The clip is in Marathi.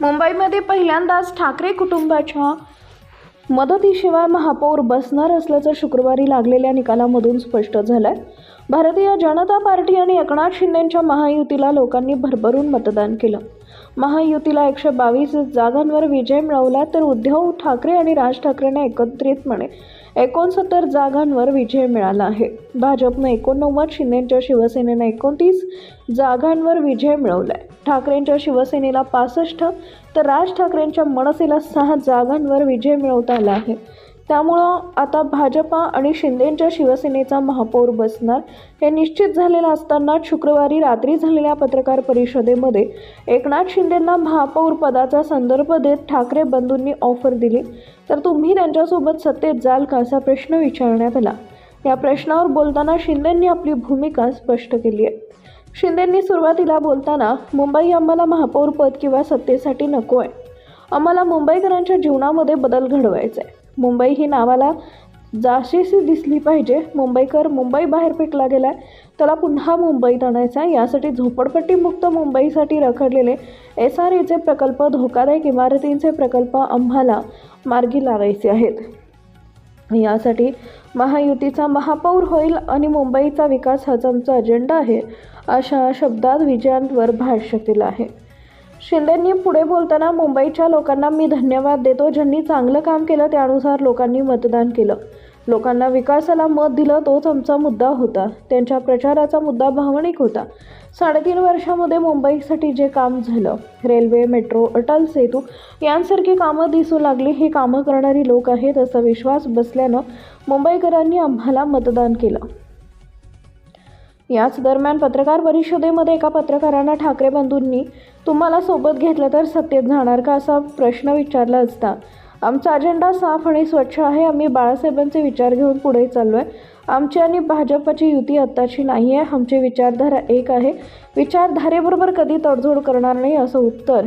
मुंबईमध्ये पहिल्यांदाच ठाकरे कुटुंबाच्या मदतीशिवाय महापौर बसणार असल्याचं शुक्रवारी लागलेल्या निकालामधून स्पष्ट झालं आहे भारतीय जनता पार्टी आणि एकनाथ शिंदेच्या महायुतीला लोकांनी भरभरून मतदान केलं. महायुतीला एकशे बावीस जागांवर विजय मिळवला तर उद्धव ठाकरे आणि राज ठाकरेंना एकत्रितपणे एकोणसत्तर जागांवर विजय मिळाला आहे. भाजपनं एकोणनव्वद शिंदेच्या शिवसेनेनं एकोणतीस जागांवर विजय मिळवलाय. ठाकरेंच्या शिवसेनेला पासष्ट तर राज ठाकरेंच्या मनसेला सहा जागांवर विजय मिळवता आला आहे. त्यामुळं आता भाजपा आणि शिंदेंच्या शिवसेनेचा महापौर बसणार हे निश्चित झालेलं असताना शुक्रवारी रात्री झालेल्या पत्रकार परिषदेमध्ये एकनाथ शिंदेंना महापौर पदाचा संदर्भ देत ठाकरे बंधूंनी ऑफर दिली. तर तुम्ही त्यांच्यासोबत सत्तेत जाल का असा प्रश्न विचारण्यात आला. या प्रश्नावर बोलताना शिंदेंनी आपली भूमिका स्पष्ट केली आहे. शिंदेंनी सुरुवातीला बोलताना मुंबई आम्हाला महापौर पद किंवा सत्तेसाठी नको आहे आम्हाला मुंबईकरांच्या जीवनामध्ये बदल घडवायचा आहे मुंबई ही नावाला जाशीशी दिसली पाहिजे. मुंबईकर मुंबई बाहेर फेकला गेलाय. त्याला पुन्हा मुंबईत आणायचा आहे. यासाठी झोपडपट्टीमुक्त मुंबईसाठी रखडलेले एस आर एचे प्रकल्प धोकादायक इमारतींचे प्रकल्प आम्हाला मार्गी लावायचे आहेत. यासाठी महायुतीचा महापौर होईल आणि मुंबईचा विकास हा आमचा अजेंडा आहे अशा शब्दात विजयांवर भाष्य केलं आहे. शिंदेंनी पुढे बोलताना मुंबईच्या लोकांना मी धन्यवाद देतो. ज्यांनी चांगलं काम केलं त्यानुसार लोकांनी मतदान केलं. लोकांना विकासाला मत दिलं तोच आमचा मुद्दा होता. त्यांच्या प्रचाराचा मुद्दा भावनिक होता. साडेतीन वर्षामध्ये मुंबईसाठी जे काम झालं रेल्वे मेट्रो अटल सेतू यांसारखी कामं दिसू लागली. ही कामं करणारी लोक आहेत असा विश्वास बसल्यानं मुंबईकरांनी आम्हाला मतदान केलं. याच दरम्यान पत्रकार परिषदेमध्ये एका पत्रकारांना ठाकरे बंधूंनी तुम्हाला सोबत घेतलं तर सत्तेत जाणार का? असा प्रश्न विचारला असता. आमचा अजेंडा साफ आणि स्वच्छ आहे. आम्ही बाळासाहेबांचे विचार घेऊन पुढे चाललो आहे आमची आणि भाजपची युती आत्ताची नाही आहे. आमची विचारधारा एक आहे. विचारधारेबरोबर कधी तडजोड करणार नाही? असं उत्तर